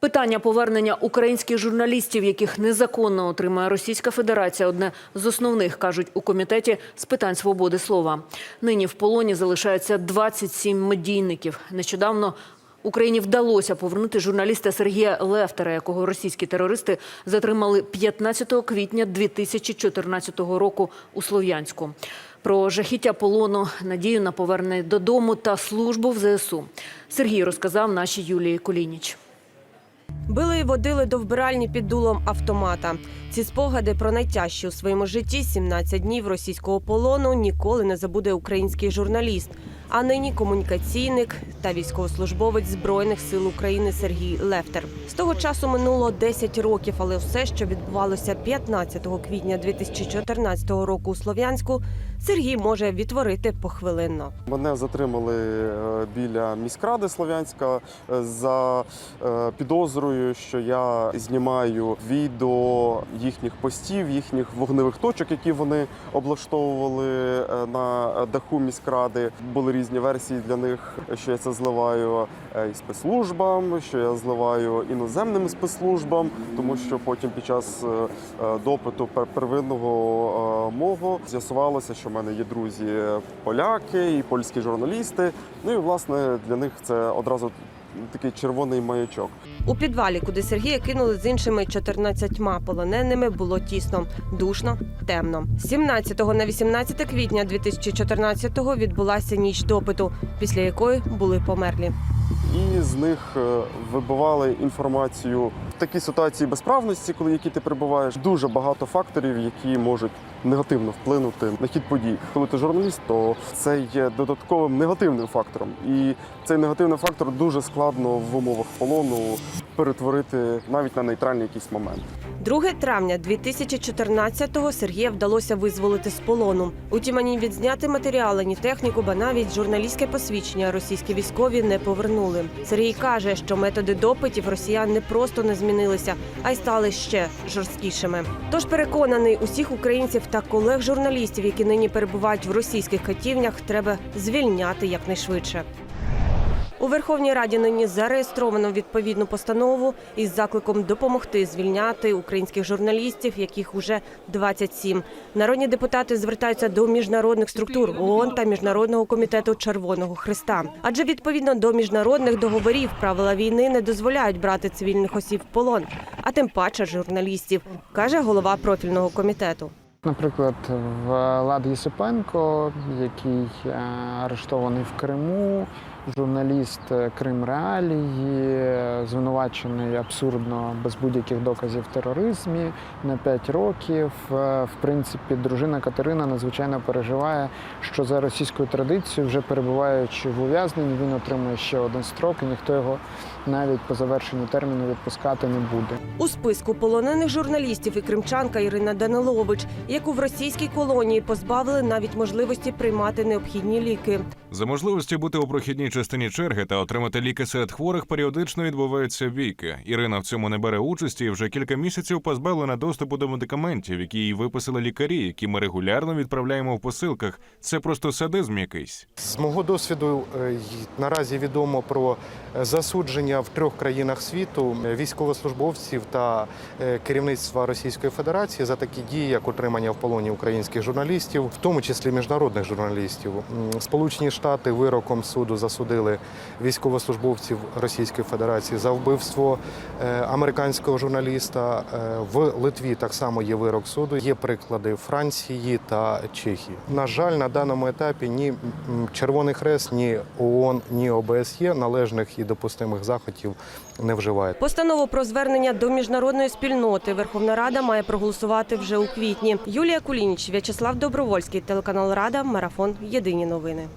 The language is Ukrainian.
Питання повернення українських журналістів, яких незаконно отримує Російська Федерація, одне з основних кажуть у комітеті з питань свободи слова. Нині в полоні залишається 27 медійників. Нещодавно Україні вдалося повернути журналіста Сергія Лефтера, якого російські терористи затримали 15 квітня 2014 року у Слов'янську. Про жахіття полону, надію на повернення додому та службу в ЗСУ. Сергій розказав нашій Юлії Колініч. Били і водили до вбиральні під дулом автомата. Ці спогади про найтяжчі у своєму житті 17 днів російського полону ніколи не забуде український журналіст, а нині комунікаційник та військовослужбовець Збройних сил України Сергій Лефтер. З того часу минуло 10 років, але все, що відбувалося 15 квітня 2014 року у Слов'янську, Сергій може відтворити похвилинно. Мене затримали е, біля міськради Слов'янська е, за е, підозрою, що я знімаю відео їхніх постів, їхніх вогневих точок, які вони облаштовували на даху міськради. Були різні версії для них, що я це зливаю е, і спецслужбам, що я зливаю іноземним спецслужбам, тому що потім під час е, е, допиту первинного мого з'ясувалося, що в мене є друзі поляки і польські журналісти. Ну і власне для них це одразу такий червоний маячок. У підвалі, куди Сергія кинули з іншими 14 полоненими, було тісно, душно, темно. З 17 на 18 квітня 2014-го відбулася ніч допиту, після якої були померлі. І з них е, вибивали інформацію такій ситуації безправності, коли які ти перебуваєш. Дуже багато факторів, які можуть негативно вплинути на хід подій. Коли ти журналіст, то це є додатковим негативним фактором. І цей негативний фактор дуже складно в умовах полону перетворити навіть на нейтральний якийсь момент. 2 травня 2014-го Сергія вдалося визволити з полону. Утім, ані відзняти матеріали, ні техніку, ба навіть журналістське посвідчення російські військові не повернули. Сергій каже, що методи допитів росіян не просто не змінилися, а й стали ще жорсткішими. Тож переконаний, усіх українців та колег журналістів, які нині перебувають в російських катівнях, треба звільняти якнайшвидше. У Верховній Раді нині зареєстровано відповідну постанову із закликом допомогти звільняти українських журналістів, яких уже 27. Народні депутати звертаються до міжнародних структур ООН та міжнародного комітету Червоного Христа. Адже відповідно до міжнародних договорів правила війни не дозволяють брати цивільних осіб в полон, а тим паче журналістів, каже голова профільного комітету. Наприклад, Влад Єсипенко, який е, арештований в Криму, журналіст е, Крим Реалії, звинувачений абсурдно без будь-яких доказів тероризмі на 5 років. Е, В принципі, дружина Катерина надзвичайно переживає, що за російською традицією, вже перебуваючи в ув'язненні, він отримує ще один строк, і ніхто його навіть по завершенню терміну відпускати не буде. У списку полонених журналістів і кримчанка Ірина Данилович, яку в російській колонії позбавили навіть можливості приймати необхідні ліки. За можливості бути у прохідній частині черги та отримати ліки серед хворих періодично відбуваються віки. Ірина в цьому не бере участі і вже кілька місяців позбавлена доступу до медикаментів, які їй виписали лікарі, які ми регулярно відправляємо в посилках. Це просто садизм якийсь. З мого досвіду е, наразі відомо про е, засудження в трьох країнах світу е, військовослужбовців та керівництва Російської Федерації за такі дії, як утримання в полоні українських журналістів, в тому числі міжнародних журналістів. Сполучені Штати вироком суду засудили військовослужбовців Російської Федерації за вбивство е, американського журналіста. Е, В Литві так само є вирок суду. Є приклади Франції та Чехії. На жаль, на даному етапі ні Червоний Хрест, ні ООН, ні ОБСЄ належних і допустимих заходів не вживає. Постанову про звернення до міжнародної спільноти Верховна Рада має проголосувати вже у квітні. Юлія Кулініч, В'ячеслав Добровольський, телеканал Рада, марафон Єдині новини.